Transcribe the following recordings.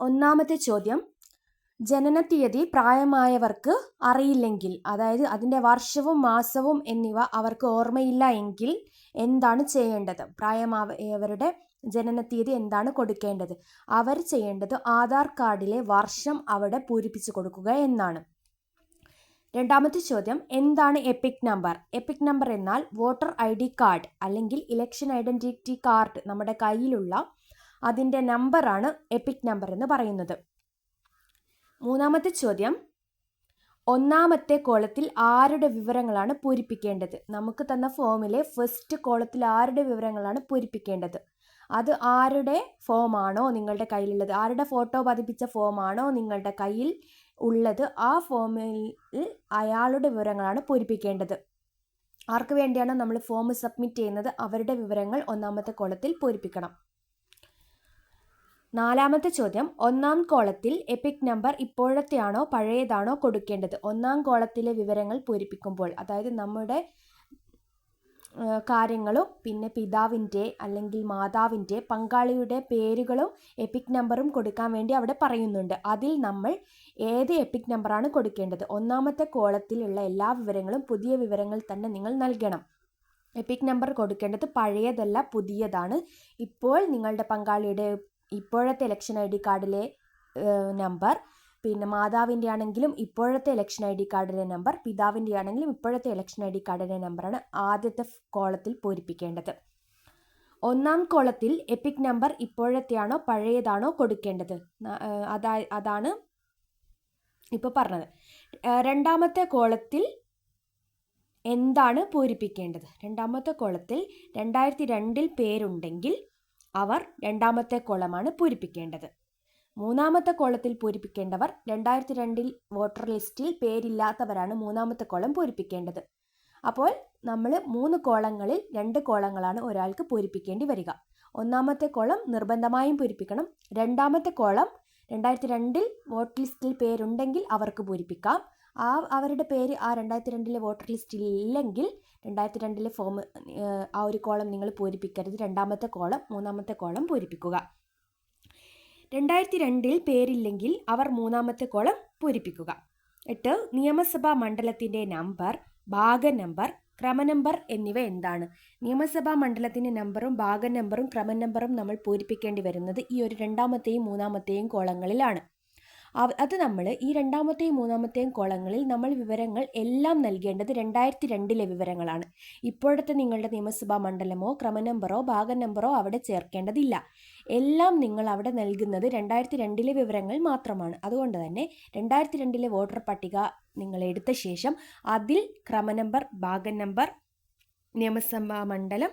ഒന്നാമത്തെ ചോദ്യം. ജനനത്തീയതി പ്രായമായവർക്ക് അറിയില്ലെങ്കിൽ അതായത് അതിന്റെ വർഷവും മാസവും എന്നിവ അവർക്ക് ഓർമ്മയില്ല എങ്കിൽ എന്താണ് ചെയ്യേണ്ടത്? പ്രായമായവരുടെ ജനനത്തീയതി എന്താണ് കൊടുക്കേണ്ടത്? അവർ ചെയ്യേണ്ടത് ആധാർ കാർഡിലെ വർഷം അവിടെ പൂരിപ്പിച്ചു കൊടുക്കുക എന്നാണ്. രണ്ടാമത്തെ ചോദ്യം എന്താണ് എപ്പിക് നമ്പർ? എപ്പിക് നമ്പർ എന്നാൽ വോട്ടർ ഐ ഡി കാർഡ് അല്ലെങ്കിൽ ഇലക്ഷൻ ഐഡന്റിറ്റി കാർഡ് നമ്മുടെ കയ്യിലുള്ള അതിന്റെ നമ്പറാണ് എപ്പിക് നമ്പർ എന്ന് പറയുന്നത്. മൂന്നാമത്തെ ചോദ്യം. ഒന്നാമത്തെ കോളത്തിൽ ആരുടെ വിവരങ്ങളാണ് പൂരിപ്പിക്കേണ്ടത്? നമുക്ക് തന്ന ഫോമിലെ ഫസ്റ്റ് കോളത്തിൽ ആരുടെ വിവരങ്ങളാണ് പൂരിപ്പിക്കേണ്ടത്? അത് ആരുടെ ഫോമാണോ നിങ്ങളുടെ കയ്യിലുള്ളത്? ആരുടെ ഫോട്ടോ പതിപ്പിച്ച ഫോമാണോ നിങ്ങളുടെ കയ്യിൽ ഉള്ളത്? ആ ഫോമിൽ അയാളുടെ വിവരങ്ങളാണ് പൂരിപ്പിക്കേണ്ടത്. ആർക്ക് വേണ്ടിയാണോ നമ്മൾ ഫോം സബ്മിറ്റ് ചെയ്യുന്നത്? അവരുടെ വിവരങ്ങൾ ഒന്നാമത്തെ കോളത്തിൽ പൂരിപ്പിക്കണം. നാലാമത്തെ ചോദ്യം ഒന്നാം കോളത്തിൽ എപ്പിക് നമ്പർ ഇപ്പോഴത്തെയാണോ പഴയതാണോ കൊടുക്കേണ്ടത്? ഒന്നാം കോളത്തിലെ വിവരങ്ങൾ പൂരിപ്പിക്കുമ്പോൾ അതായത് നമ്മുടെ കാര്യങ്ങളും പിന്നെ പിതാവിന്റെ അല്ലെങ്കിൽ മാതാവിന്റെ പങ്കാളിയുടെ പേരുകളും എപ്പിക് നമ്പറും കൊടുക്കാൻ വേണ്ടി അവിടെ പറയുന്നുണ്ട്. അതിൽ നമ്മൾ ഏത് എപ്പിക് നമ്പറാണ് കൊടുക്കേണ്ടത്? ഒന്നാമത്തെ കോളത്തിലുള്ള എല്ലാ വിവരങ്ങളും പുതിയ വിവരങ്ങൾ തന്നെ നിങ്ങൾ നൽകണം. എപ്പിക് നമ്പർ കൊടുക്കേണ്ടത് പഴയതല്ല പുതിയതാണ്. ഇപ്പോൾ നിങ്ങളുടെ പങ്കാളിയുടെ ഇപ്പോഴത്തെ ഇലക്ഷൻ ഐ ഡി കാർഡിലെ നമ്പർ പിന്നെ മാതാവിന്റെ ആണെങ്കിലും ഇപ്പോഴത്തെ ഇലക്ഷൻ ഐ ഡി കാർഡിലെ നമ്പർ പിതാവിന്റെ ആണെങ്കിലും ഇപ്പോഴത്തെ ഇലക്ഷൻ ഐ ഡി കാർഡിലെ നമ്പറാണ് ആദ്യത്തെ കോളത്തിൽ പൂരിപ്പിക്കേണ്ടത്. ഒന്നാം കോളത്തിൽ എപ്പിക് നമ്പർ ഇപ്പോഴത്തെയാണോ പഴയതാണോ കൊടുക്കേണ്ടത്? അതാ അതാണ് ഇപ്പോൾ പറഞ്ഞത്. രണ്ടാമത്തെ കോളത്തിൽ എന്താണ് പൂരിപ്പിക്കേണ്ടത്? രണ്ടാമത്തെ കോളത്തിൽ രണ്ടായിരത്തി രണ്ടിൽ പേരുണ്ടെങ്കിൽ അവർ രണ്ടാമത്തെ കോളമാണ് പൂരിപ്പിക്കേണ്ടത്. മൂന്നാമത്തെ കോളത്തിൽ പൂരിപ്പിക്കേണ്ടവർ രണ്ടായിരത്തി രണ്ടിൽ വോട്ടർ ലിസ്റ്റിൽ പേരില്ലാത്തവരാണ് മൂന്നാമത്തെ കോളം പൂരിപ്പിക്കേണ്ടത്. അപ്പോൾ നമ്മൾ മൂന്ന് കോളങ്ങളിൽ രണ്ട് കോളങ്ങളാണ് ഒരാൾക്ക് പൂരിപ്പിക്കേണ്ടി വരിക. ഒന്നാമത്തെ കോളം നിർബന്ധമായും പൂരിപ്പിക്കണം. രണ്ടാമത്തെ കോളം രണ്ടായിരത്തി രണ്ടിൽ വോട്ട് ലിസ്റ്റിൽ പേരുണ്ടെങ്കിൽ അവർക്ക് പൂരിപ്പിക്കാം. ആ അവരുടെ പേര് ആ രണ്ടായിരത്തി രണ്ടിലെ വോട്ടർ ലിസ്റ്റിൽ ഇല്ലെങ്കിൽ രണ്ടായിരത്തി രണ്ടിലെ ഫോം ആ ഒരു കോളം നിങ്ങൾ പൂരിപ്പിക്കരുത്. രണ്ടാമത്തെ കോളം മൂന്നാമത്തെ കോളം പൂരിപ്പിക്കുക. രണ്ടായിരത്തി രണ്ടിൽ പേരില്ലെങ്കിൽ അവർ മൂന്നാമത്തെ കോളം പൂരിപ്പിക്കുക. എട്ട് നിയമസഭാ മണ്ഡലത്തിന്റെ നമ്പർ ഭാഗ നമ്പർ ക്രമ നമ്പർ എന്നിവ എന്താണ്? നിയമസഭാ മണ്ഡലത്തിന്റെ നമ്പറും ഭാഗ നമ്പറും ക്രമ നമ്പറും നമ്മൾ പൂരിപ്പിക്കേണ്ടി വരുന്നത് ഈ ഒരു രണ്ടാമത്തെയും മൂന്നാമത്തെയും കോളങ്ങളിലാണ്. അത് നമ്മൾ ഈ രണ്ടാമത്തെയും മൂന്നാമത്തെയും കോളങ്ങളിൽ നമ്മൾ വിവരങ്ങൾ എല്ലാം നൽകേണ്ടത് രണ്ടായിരത്തി രണ്ടിലെ വിവരങ്ങളാണ്. ഇപ്പോഴത്തെ നിങ്ങളുടെ നിയമസഭാ മണ്ഡലമോ ക്രമ ക്രമനമ്പറോ ഭാഗ നമ്പറോ അവിടെ ചേർക്കേണ്ടതില്ല. എല്ലാം നിങ്ങൾ അവിടെ നൽകുന്നത് രണ്ടായിരത്തി രണ്ടിലെ വിവരങ്ങൾ മാത്രമാണ്. അതുകൊണ്ട് തന്നെ രണ്ടായിരത്തി രണ്ടിലെ വോട്ടർ പട്ടിക നിങ്ങൾ എടുത്ത ശേഷം അതിൽ ക്രമ നമ്പർ ഭാഗ നമ്പർ നിയമസഭാ മണ്ഡലം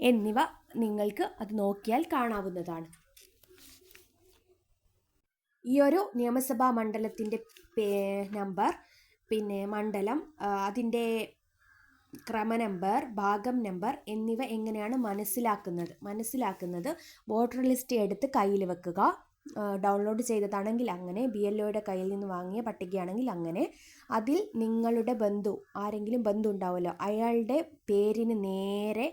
എന്നിവ നിങ്ങൾക്ക് അത് നോക്കിയാൽ കാണാവുന്നതാണ്. ഈ ഒരു നിയമസഭാ മണ്ഡലത്തിന്റെ നമ്പർ പിന്നെ മണ്ഡലം അതിന്റെ ക്രമ നമ്പർ ഭാഗം നമ്പർ എന്നിവ എങ്ങനെയാണ് മനസ്സിലാക്കുന്നത്? മനസ്സിലാക്കുന്നത് വോട്ടർ ലിസ്റ്റ് എടുത്ത് കയ്യിൽ വെക്കുക. ഡൗൺലോഡ് ചെയ്തതാണെങ്കിൽ അങ്ങനെ ബി എൽ ഒയുടെ കയ്യിൽ നിന്ന് വാങ്ങിയ പട്ടികയാണെങ്കിൽ അങ്ങനെ. അതിൽ നിങ്ങളുടെ ബന്ധു ആരെങ്കിലും ബന്ധു ഉണ്ടാവുമല്ലോ അയാളുടെ പേരിന് നേരെ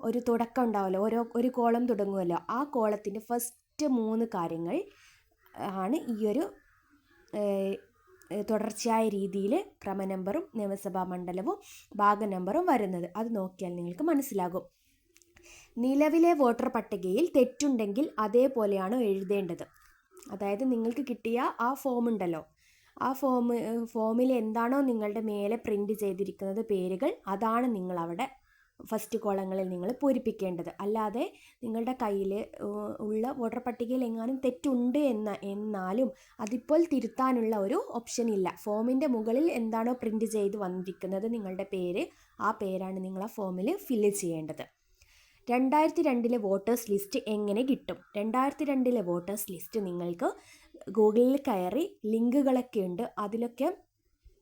ഒരു തുടക്കം ഉണ്ടാവുമല്ലോ ഓരോ ഒരു കോളം തുടങ്ങുമല്ലോ. ആ കോളത്തിന്റെ ഫസ്റ്റ് മൂന്ന് കാര്യങ്ങൾ ആണ് ഈ ഒരു തുടർച്ചയായ രീതിയിൽ ക്രമ നമ്പറും നിയമസഭാ മണ്ഡലവും ഭാഗ നമ്പറും വരുന്നത്. അത് നോക്കിയാൽ നിങ്ങൾക്ക് മനസ്സിലാകും. നിലവിലെ വോട്ടർ പട്ടികയിൽ തെറ്റുണ്ടെങ്കിൽ അതേപോലെയാണ് എഴുതേണ്ടത്. അതായത് നിങ്ങൾക്ക് കിട്ടിയ ആ ഫോം ഉണ്ടല്ലോ. ആ ഫോം ഫോമിൽ എന്താണോ നിങ്ങളുടെ മേലെ പ്രിന്റ് ചെയ്തിരിക്കുന്നത് പേരുകൾ അതാണ് നിങ്ങൾ അവിടെ ഫസ്റ്റ് കോളങ്ങളിൽ നിങ്ങൾ പൂരിപ്പിക്കേണ്ടത്. അല്ലാതെ നിങ്ങളുടെ കയ്യിൽ ഉള്ള വോട്ടർ പട്ടികയിൽ എങ്ങാനും തെറ്റുണ്ട് എന്ന എന്നാലും അതിപ്പോൾ തിരുത്താനുള്ള ഒരു ഓപ്ഷൻ ഇല്ല. ഫോമിന്റെ മുകളിൽ എന്താണോ പ്രിന്റ് ചെയ്ത് വന്നിരിക്കുന്നത് നിങ്ങളുടെ പേര് ആ പേരാണ് നിങ്ങൾ ആ ഫോമിൽ ഫില്ല് ചെയ്യേണ്ടത്. രണ്ടായിരത്തി രണ്ടിലെ വോട്ടേഴ്സ് ലിസ്റ്റ് എങ്ങനെ കിട്ടും? രണ്ടായിരത്തി രണ്ടിലെ വോട്ടേഴ്സ് ലിസ്റ്റ് നിങ്ങൾക്ക് ഗൂഗിളിൽ കയറി ലിങ്കുകളൊക്കെ ഉണ്ട്. അതിലൊക്കെ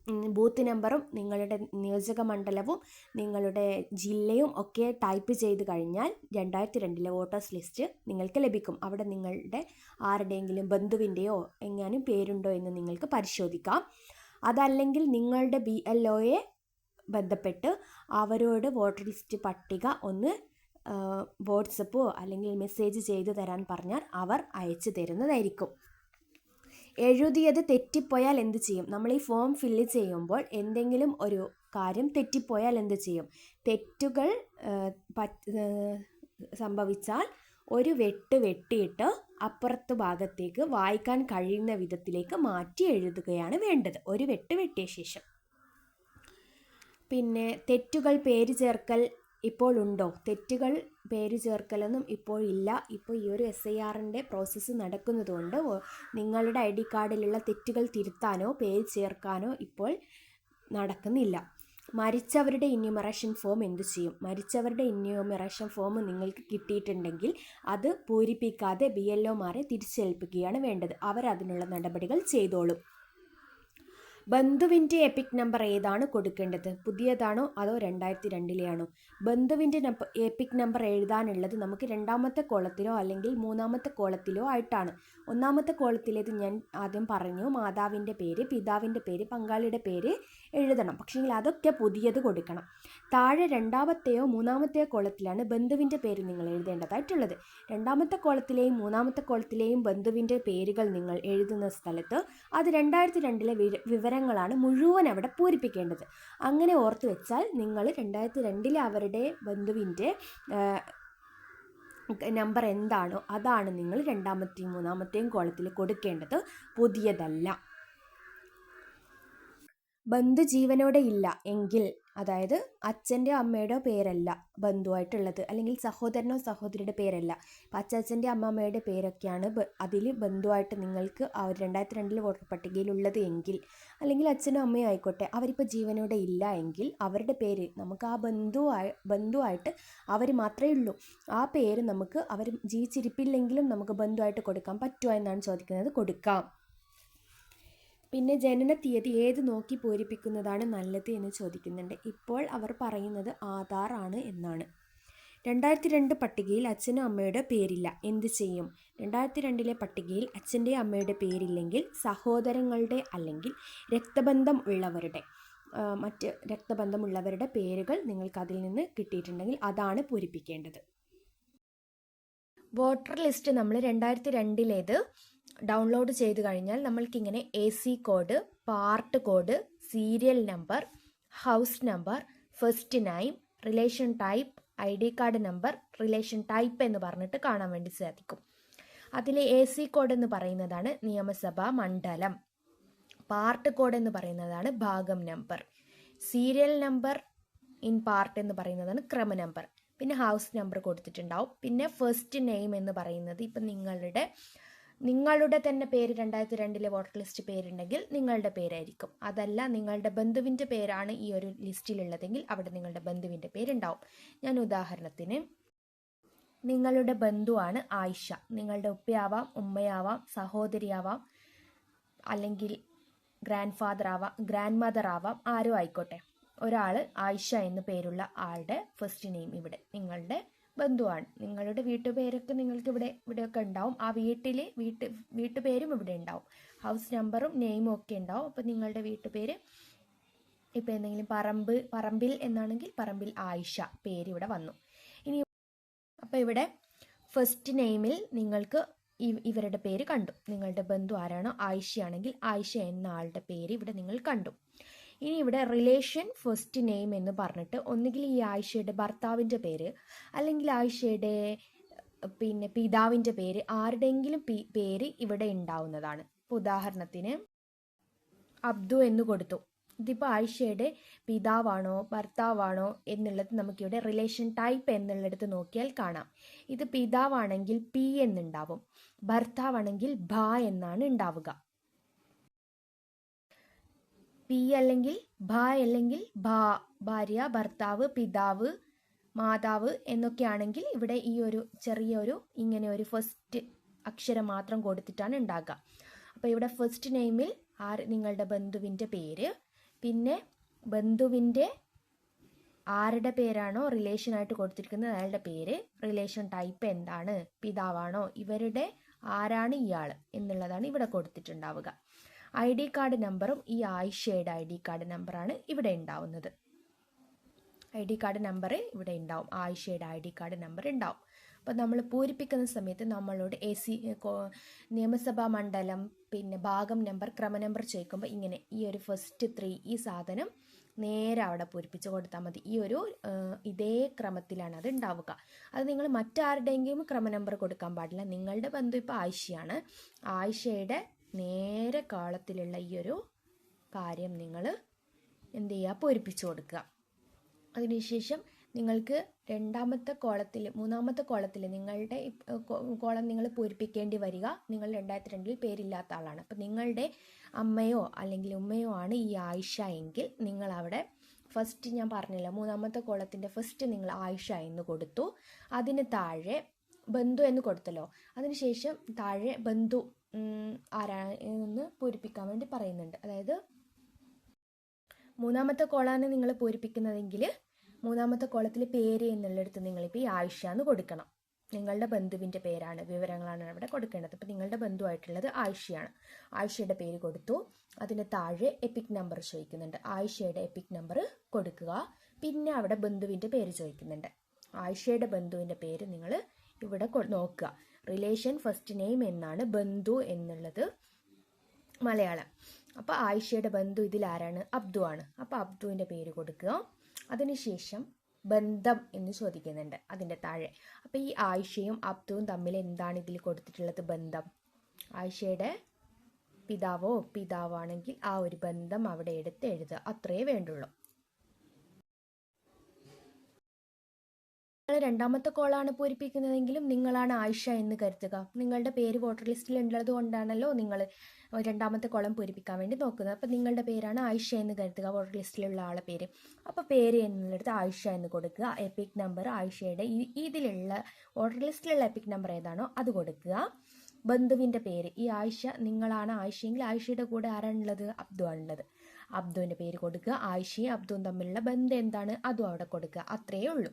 ബൂത്ത് നമ്പറും നിങ്ങളുടെ നിയോജക മണ്ഡലവും നിങ്ങളുടെ ജില്ലയും ഒക്കെ ടൈപ്പ് ചെയ്ത് കഴിഞ്ഞാൽ രണ്ടായിരത്തി രണ്ടിലെ വോട്ടേഴ്സ് ലിസ്റ്റ് നിങ്ങൾക്ക് ലഭിക്കും. അവിടെ നിങ്ങളുടെ ആരുടെയെങ്കിലും ബന്ധുവിന്റെയോ എങ്ങാനും പേരുണ്ടോ എന്ന് നിങ്ങൾക്ക് പരിശോധിക്കാം. അതല്ലെങ്കിൽ നിങ്ങളുടെ ബി എൽ ഒയെ ബന്ധപ്പെട്ട് അവരോട് വോട്ടർ ലിസ്റ്റ് പട്ടിക ഒന്ന് വാട്സപ്പോ അല്ലെങ്കിൽ മെസ്സേജ് ചെയ്തു തരാൻ പറഞ്ഞാൽ അവർ അയച്ചു തരുന്നതായിരിക്കും. എഴുതിയത് തെറ്റിപ്പോയാൽ എന്ത് ചെയ്യും? നമ്മൾ ഈ ഫോം ഫില്ല് ചെയ്യുമ്പോൾ എന്തെങ്കിലും ഒരു കാര്യം തെറ്റിപ്പോയാൽ എന്ത് ചെയ്യും? തെറ്റുകൾ സംഭവിച്ചാൽ ഒരു വെട്ട് വെട്ടിയിട്ട് അപ്പുറത്ത് ഭാഗത്തേക്ക് വായിക്കാൻ കഴിയുന്ന വിധത്തിലേക്ക് മാറ്റി എഴുതുകയാണ് വേണ്ടത്. ഒരു വെട്ട് വെട്ടിയ ശേഷം. പിന്നെ തെറ്റുകൾ പേര് ചേർക്കൽ ഇപ്പോൾ ഉണ്ടോ തെറ്റുകൾ പേര് ചേർക്കലൊന്നും ഇപ്പോൾ ഇല്ല. ഇപ്പോൾ ഈ ഒരു എസ് ഐ ആറിന്റെ പ്രോസസ്സ് നടക്കുന്നതുകൊണ്ട് നിങ്ങളുടെ ഐ ഡി കാർഡിലുള്ള തെറ്റുകൾ തിരുത്താനോ പേര് ചേർക്കാനോ ഇപ്പോൾ നടക്കുന്നില്ല. മരിച്ചവരുടെ ഇന്യൂമറേഷൻ ഫോം എന്തു ചെയ്യും? മരിച്ചവരുടെ ഇന്യൂമറേഷൻ ഫോം നിങ്ങൾക്ക് കിട്ടിയിട്ടുണ്ടെങ്കിൽ അത് പൂരിപ്പിക്കാതെ ബി എൽ ഒമാരെ തിരിച്ചേൽപ്പിക്കുകയാണ് വേണ്ടത്. അവരതിനുള്ള നടപടികൾ ചെയ്തോളും. ബന്ധുവിന്റെ എപ്പിക് നമ്പർ ഏതാണ് കൊടുക്കേണ്ടത്? പുതിയതാണോ അതോ രണ്ടായിരത്തി രണ്ടിലെയാണോ ബന്ധുവിന്റെ എപ്പിക് നമ്പർ എഴുതാനുള്ളത് നമുക്ക് രണ്ടാമത്തെ കോളത്തിലോ അല്ലെങ്കിൽ മൂന്നാമത്തെ കോളത്തിലോ ആയിട്ടാണ്. ഒന്നാമത്തെ കോളത്തിലേത് ഞാൻ ആദ്യം പറഞ്ഞു. മാതാവിന്റെ പേര് പിതാവിന്റെ പേര് പങ്കാളിയുടെ പേര് എഴുതണം. പക്ഷേങ്കിൽ അതൊക്കെ പുതിയത് കൊടുക്കണം. താഴെ രണ്ടാമത്തെയോ മൂന്നാമത്തെയോ കോളത്തിലാണ് ബന്ധുവിന്റെ പേര് നിങ്ങൾ എഴുതേണ്ടതായിട്ടുള്ളത്. രണ്ടാമത്തെ കോളത്തിലെയും മൂന്നാമത്തെ കോളത്തിലെയും ബന്ധുവിന്റെ പേരുകൾ നിങ്ങൾ എഴുതുന്ന സ്ഥലത്ത് അത് രണ്ടായിരത്തി രണ്ടിലെ വിവരങ്ങളാണ് മുഴുവൻ അവിടെ പൂരിപ്പിക്കേണ്ടത്. അങ്ങനെ ഓർത്ത് വെച്ചാൽ നിങ്ങൾ രണ്ടായിരത്തി രണ്ടിലെ അവരുടെ ബന്ധുവിന്റെ നമ്പർ എന്താണോ അതാണ് നിങ്ങൾ രണ്ടാമത്തെയും മൂന്നാമത്തെയും കോളത്തിൽ കൊടുക്കേണ്ടത്. പുതിയതല്ല. ബന്ധു ജീവനോടെ ഇല്ല. എങ്കിൽ അതായത് അച്ഛന്റെ അമ്മയുടെ പേരല്ല ബന്ധുവായിട്ടുള്ളത്. അല്ലെങ്കിൽ സഹോദരനോ സഹോദരിയുടെ പേരല്ല. അപ്പം അച്ചാച്ചന്റെ അമ്മമ്മയുടെ പേരൊക്കെയാണ് അതിൽ ബന്ധുവായിട്ട് നിങ്ങൾക്ക് ആ രണ്ടായിരത്തി രണ്ടിൽ വോട്ടർ പട്ടികയിലുള്ളത് എങ്കിൽ അല്ലെങ്കിൽ അച്ഛനും അമ്മയും ആയിക്കോട്ടെ അവരിപ്പോൾ ജീവനോടെ ഇല്ല എങ്കിൽ അവരുടെ പേര് നമുക്ക് ആ ബന്ധുവായി ബന്ധുവായിട്ട് അവർ മാത്രമേ ഉള്ളൂ. ആ പേര് നമുക്ക് അവർ ജീവിച്ചിരിപ്പില്ലെങ്കിലും നമുക്ക് ബന്ധുവായിട്ട് കൊടുക്കാൻ പറ്റുമോ എന്നാണ് ചോദിക്കുന്നത്. കൊടുക്കാം. പിന്നെ ജനന തീയതി ഏത് നോക്കി പൂരിപ്പിക്കുന്നതാണ് നല്ലത് എന്ന് ചോദിക്കുന്നുണ്ട്. ഇപ്പോൾ അവർ പറയുന്നത് ആധാർ ആണ് എന്നാണ്. രണ്ടായിരത്തി രണ്ട് പട്ടികയിൽ അച്ഛനും അമ്മയുടെ പേരില്ല. എന്ത് ചെയ്യും? രണ്ടായിരത്തി രണ്ടിലെ പട്ടികയിൽ അച്ഛന്റെ അമ്മയുടെ പേരില്ലെങ്കിൽ സഹോദരങ്ങളുടെ അല്ലെങ്കിൽ രക്തബന്ധം ഉള്ളവരുടെ മറ്റ് രക്തബന്ധമുള്ളവരുടെ പേരുകൾ നിങ്ങൾക്ക് അതിൽ നിന്ന് കിട്ടിയിട്ടുണ്ടെങ്കിൽ അതാണ് പൂരിപ്പിക്കേണ്ടത്. വോട്ടർ ലിസ്റ്റ് നമ്മൾ രണ്ടായിരത്തി രണ്ടിലേത് ഡൗൺലോഡ് ചെയ്ത് കഴിഞ്ഞാൽ നമ്മൾക്കിങ്ങനെ A C code part code serial number house number first name relation type I D card number relation type എന്ന് പറഞ്ഞിട്ട് കാണാൻ വേണ്ടി സാധിക്കും. അതിലെ എ സി കോഡ് എന്ന് പറയുന്നതാണ് നിയമസഭാ മണ്ഡലം. പാർട്ട് കോഡ് എന്ന് പറയുന്നതാണ് ഭാഗം number serial number in part എന്ന് പറയുന്നതാണ് ക്രമ നമ്പർ പിന്നെ ഹൗസ് നമ്പർ കൊടുത്തിട്ടുണ്ടാവും. പിന്നെ ഫസ്റ്റ് നെയിം എന്ന് പറയുന്നത് ഇപ്പം നിങ്ങളുടെ നിങ്ങളുടെ തന്നെ പേര് രണ്ടായിരത്തി രണ്ടിലെ വോട്ടർ ലിസ്റ്റ് പേരുണ്ടെങ്കിൽ നിങ്ങളുടെ പേരായിരിക്കും. അതല്ല നിങ്ങളുടെ ബന്ധുവിന്റെ പേരാണ് ഈ ഒരു ലിസ്റ്റിലുള്ളതെങ്കിൽ അവിടെ നിങ്ങളുടെ ബന്ധുവിന്റെ പേരുണ്ടാവും. ഞാൻ ഉദാഹരണത്തിന് നിങ്ങളുടെ ബന്ധുവാണ് ആയിഷ. നിങ്ങളുടെ ഉപ്പയാവാം ഉമ്മയാവാം സഹോദരിയാവാം അല്ലെങ്കിൽ ഗ്രാൻഡ് ഫാദർ ആവാം ഗ്രാൻഡ് മദർ ആവാം ആരും ആയിക്കോട്ടെ. ഒരാൾ ആയിഷ എന്ന് പേരുള്ള ആളുടെ ഫസ്റ്റ് നെയിം ഇവിടെ. നിങ്ങളുടെ ബന്ധുവാണ്. നിങ്ങളുടെ വീട്ടുപേരൊക്കെ നിങ്ങൾക്ക് ഇവിടെ ഇവിടെയൊക്കെ ഉണ്ടാവും. ആ വീട്ടിൽ വീട്ട് വീട്ടുപേരും ഇവിടെ ഉണ്ടാവും. ഹൗസ് നമ്പറും നെയിമും ഒക്കെ ഉണ്ടാവും. അപ്പോൾ നിങ്ങളുടെ വീട്ടുപേര് ഇപ്പോൾ എന്തെങ്കിലും പറമ്പ് പറമ്പിൽ എന്നാണെങ്കിൽ പറമ്പിൽ ആയിഷ പേര് ഇവിടെ വന്നു. ഇനി അപ്പോൾ ഇവിടെ ഫസ്റ്റ് നെയിമിൽ നിങ്ങൾക്ക് ഇവരുടെ പേര് കണ്ടു. നിങ്ങളുടെ ബന്ധു ആരാണോ? ആയിഷയാണെങ്കിൽ ആയിഷ എന്ന ആളുടെ പേര് ഇവിടെ നിങ്ങൾ കണ്ടു. ഇനി ഇവിടെ റിലേഷൻ ഫസ്റ്റ് നെയിം എന്ന് പറഞ്ഞിട്ട് ഒന്നുകിൽ ഈ ആയിഷയുടെ ഭർത്താവിന്റെ പേര് അല്ലെങ്കിൽ ആയിഷയുടെ പിന്നെ പിതാവിന്റെ പേര് ആരുടെയെങ്കിലും പേര് ഇവിടെ ഉണ്ടാവുന്നതാണ്. ഉദാഹരണത്തിന് അബ്ദു എന്ന് കൊടുത്തു. ഇതിപ്പോൾ ആയിഷയുടെ പിതാവാണോ ഭർത്താവാണോ എന്നുള്ളത് നമുക്കിവിടെ റിലേഷൻ ടൈപ്പ് എന്നുള്ളിടത്ത് നോക്കിയാൽ കാണാം. ഇത് പിതാവാണെങ്കിൽ പി എന്നുണ്ടാവും. ഭർത്താവാണെങ്കിൽ ഭ എന്നാണ് ഉണ്ടാവുക. പി അല്ലെങ്കിൽ ഭ അല്ലെങ്കിൽ ഭാ ഭാര്യ ഭർത്താവ് പിതാവ് മാതാവ് എന്നൊക്കെയാണെങ്കിൽ ഇവിടെ ഈ ഒരു ചെറിയൊരു ഇങ്ങനെ ഒരു ഫസ്റ്റ് അക്ഷരം മാത്രം കൊടുത്തിട്ടാണ് ഉണ്ടാകുക അപ്പോൾ ഇവിടെ ഫസ്റ്റ് നെയിമിൽ ആർ നിങ്ങളുടെ ബന്ധുവിന്റെ പേര് പിന്നെ ബന്ധുവിന്റെ ആരുടെ പേരാണോ റിലേഷനായിട്ട് കൊടുത്തിരിക്കുന്നത് അയാളുടെ പേര് റിലേഷൻ ടൈപ്പ് എന്താണ് പിതാവാണോ ഇവരുടെ ആരാണ് ഇയാൾ എന്നുള്ളതാണ് ഇവിടെ കൊടുത്തിട്ടുണ്ടാവുക. ഐ ഡി കാർഡ് നമ്പറും ഈ ആയിഷയുടെ ഐ ഡി കാർഡ് നമ്പറാണ് ഇവിടെ ഉണ്ടാവുന്നത്. ഐ ഡി കാർഡ് നമ്പർ ഇവിടെ ഉണ്ടാവും. ആയിഷയുടെ ഐ ഡി കാർഡ് നമ്പർ ഉണ്ടാവും. അപ്പോൾ നമ്മൾ പൂരിപ്പിക്കുന്ന സമയത്ത് നമ്മളോട് എ സി നിയമസഭാ മണ്ഡലം പിന്നെ ഭാഗം നമ്പർ ക്രമ നമ്പർ ചോദിക്കുമ്പോൾ ഇങ്ങനെ ഈ ഒരു ഫസ്റ്റ് ത്രീ ഈ സാധനം നേരെ അവിടെ പൂരിപ്പിച്ച് കൊടുത്താൽ മതി. ഈ ഒരു ഇതേ ക്രമത്തിലാണ് അത് ഉണ്ടാവുക. അത് നിങ്ങൾ മറ്റാരുടെയെങ്കിലും ക്രമ നമ്പർ കൊടുക്കാൻ പാടില്ല. നിങ്ങളുടെ ബന്ധു ഇപ്പോൾ ആയിഷയാണ്. ആയിഷയുടെ നേരെ കാളത്തിലുള്ള ഈ ഒരു കാര്യം നിങ്ങൾ എന്ത് ചെയ്യുക പൊരിപ്പിച്ചു കൊടുക്കുക. അതിനുശേഷം നിങ്ങൾക്ക് രണ്ടാമത്തെ കോളത്തിൽ മൂന്നാമത്തെ കോളത്തിൽ നിങ്ങളുടെ കോളം നിങ്ങൾ പൂരിപ്പിക്കേണ്ടി വരിക. നിങ്ങൾ രണ്ടായിരത്തി രണ്ടിൽ പേരില്ലാത്ത ആളാണ്. അപ്പം നിങ്ങളുടെ അമ്മയോ അല്ലെങ്കിൽ ഉമ്മയോ ആണ് ഈ ആയിഷ എങ്കിൽ നിങ്ങൾ അവിടെ ഫസ്റ്റ് ഞാൻ പറഞ്ഞില്ല മൂന്നാമത്തെ കോളത്തിന്റെ ഫസ്റ്റ് നിങ്ങൾ ആയിഷ എന്ന് കൊടുത്തു. അതിന് താഴെ ബന്ധു എന്ന് കൊടുത്തല്ലോ. അതിനുശേഷം താഴെ ബന്ധു ഉം, ആരാണ് എന്ന് പൂരിപ്പിക്കാൻ വേണ്ടി പറയുന്നുണ്ട്. അതായത് മൂന്നാമത്തെ കോളാണ് നിങ്ങൾ പൂരിപ്പിക്കുന്നതെങ്കിൽ മൂന്നാമത്തെ കോളത്തിൽ പേര് എന്നുള്ളിടത്ത് നിങ്ങളിപ്പോൾ ഈ ആയിഷ എന്ന് കൊടുക്കണം. നിങ്ങളുടെ ബന്ധുവിന്റെ പേരാണ് വിവരങ്ങളാണ് അവിടെ കൊടുക്കേണ്ടത്. അപ്പോൾ നിങ്ങളുടെ ബന്ധുവായിട്ടുള്ളത് ആയിഷയാണ്. ആയിഷയുടെ പേര് കൊടുത്തു. അതിന് താഴെ എപ്പിക് നമ്പർ ചോദിക്കുന്നുണ്ട്. ആയിഷയുടെ എപ്പിക് നമ്പർ കൊടുക്കുക. പിന്നെ അവിടെ ബന്ധുവിന്റെ പേര് ചോദിക്കുന്നുണ്ട്. ആയിഷയുടെ ബന്ധുവിന്റെ പേര് നിങ്ങൾ ഇവിടെ നോക്കുക. റിലേഷൻ ഫസ്റ്റ് നെയിം എന്നാണ് ബന്ധു എന്നുള്ളത് മലയാളം. അപ്പോൾ ആയിഷയുടെ ബന്ധു ഇതിൽ ആരാണ്? അബ്ദു ആണ്. അപ്പോൾ അബ്ദുവിന്റെ പേര് കൊടുക്കുക. അതിനുശേഷം ബന്ധം എന്ന് ചോദിക്കുന്നുണ്ട് അതിന്റെ താഴെ. അപ്പോൾ ഈ ആയിഷയും അബ്ദുവും തമ്മിൽ എന്താണ് ഇതിൽ കൊടുത്തിട്ടുള്ളത്? ബന്ധം. ആയിഷയുടെ പിതാവോ പിതാവാണെങ്കിൽ ആ ഒരു ബന്ധം അവിടെ എടുത്ത് എഴുതുക. അത്രയേ വേണ്ടുള്ളൂ. രണ്ടാമത്തെ കോളാണ് പൂരിപ്പിക്കുന്നതെങ്കിലും നിങ്ങളാണ് ആയിഷ എന്ന് കരുതുക. നിങ്ങളുടെ പേര് വോട്ടർ ലിസ്റ്റിൽ ഉള്ളത് കൊണ്ടാണല്ലോ നിങ്ങൾ രണ്ടാമത്തെ കോളം പൂരിപ്പിക്കാൻ വേണ്ടി നോക്കുന്നത്. അപ്പോൾ നിങ്ങളുടെ പേരാണ് ആയിഷ എന്ന് കരുതുക വോട്ടർ ലിസ്റ്റിലുള്ള ആളെ പേര്. അപ്പോൾ പേര് എന്നുള്ളിടത്ത് ആയിഷ എന്ന് കൊടുക്കുക. എപ്പിക് നമ്പർ ആയിഷയുടെ ഇതിലുള്ള വോട്ടർ ലിസ്റ്റിലുള്ള എപ്പിക് നമ്പർ ഏതാണോ അത് കൊടുക്കുക. ബന്ധുവിന്റെ പേര്. ഈ ആയിഷ നിങ്ങളാണ് ആയിഷയെങ്കിൽ ആയിഷയുടെ കൂടെ ആരാണുള്ളത്? അബ്ദു ആണുള്ളത്. അബ്ദുവിന്റെ പേര് കൊടുക്കുക. ആയിഷയും അബ്ദുവും തമ്മിലുള്ള ബന്ധം എന്താണ്? അതും അവിടെ കൊടുക്കുക. അത്രയേ ഉള്ളൂ.